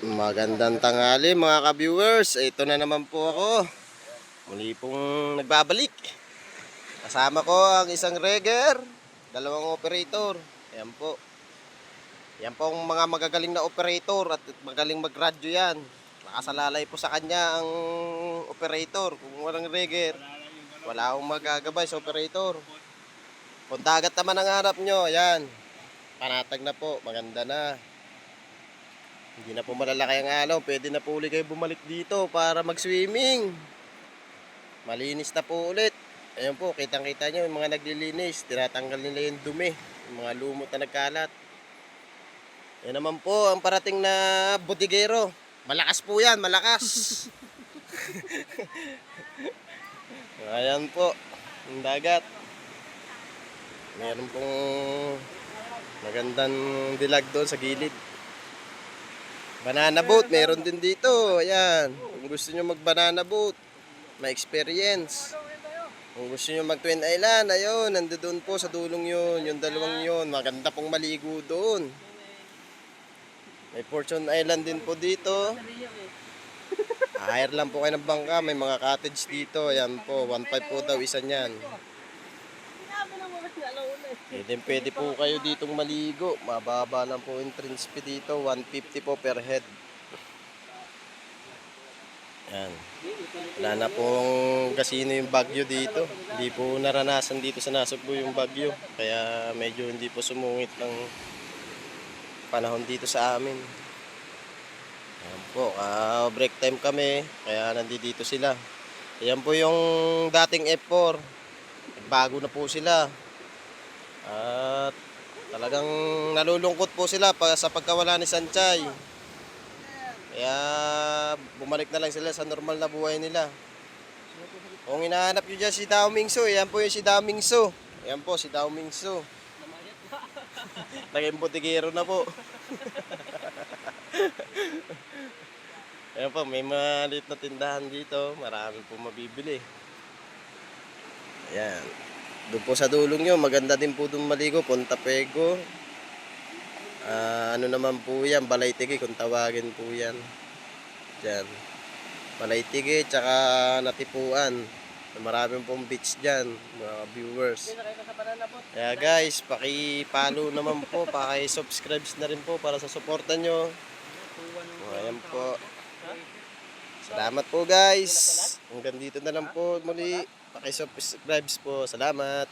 Magandang tanghali mga ka-viewers. Ito na naman po ako. Muli pong nagbabalik. Kasama ko ang isang regger, dalawang operator. Ayan po. Yan po ang mga magagaling na operator at magaling magradyo yan. Nakasalalay po sa kanya ang operator. Kung walang regger, wala akong magagabay sa operator. Kung dagat naman ang hanap nyo, ayan. Panatag na po, maganda na. Hindi na po malalaki ang alaw. Pwede na po ulit kayo bumalik dito para mag-swimming. Malinis na po ulit. Ayan po, kitang-kita nyo yung mga naglilinis. Tinatanggal nila yung dumi. Yung mga lumot na nagkalat. Yan naman po ang parating na butigero. Malakas po yan, malakas. Ayan po, yung dagat. Meron pong magandang dilag doon sa gilid. Banana boat, meron din dito. Ayan. Kung gusto nyo mag-banana boat, may experience. Kung gusto nyo mag-Twin Island, ayun, nandoon po sa dulong yun. Yung dalawang yun. Maganda pong maligo doon. May Fortune Island din po dito. Hire lang po kayo ng bangka. May mga cottage dito. Ayan po, 1.5 po daw isa niyan. Pwede, pwede po kayo ditong maligo. Mababa lang po entrance fee dito. 150 po per head. Yan. Wala na pong kasino yung bagyo dito. Hindi po naranasan dito sa Nasugbu yung bagyo. Kaya medyo hindi po sumungit ng panahon dito sa amin. Yan po. ah, break time kami. Kaya nandito sila. Ayan po yung dating F4. Bago na po sila. At talagang nalulungkot po sila sa pagkawala ni Sanchay. Kaya bumalik na lang sila sa normal na buhay nila. Kung hinahanap nyo dyan si Dao Mingso, yan po yung si Dao Mingso. Yan po si Dao Mingso. Naging butigero na po. Ayan po, may maliit na tindahan dito. Marami po mabibili. Ayan. Doon po sa dulong nyo, maganda din po doon maligo, Punta Pego. Ah, ano naman po yan, Balaytigi kung tawagin po yan. Diyan. Balaytigi, tsaka Natipuan. Maraming pong beach dyan, mga viewers. Kaya guys, paki-follow naman po, paki-subscribe na rin po para sa suporta nyo. Ayan po. Salamat po guys. Hanggang dito na lang po muli. Paki-subscribe po. Salamat.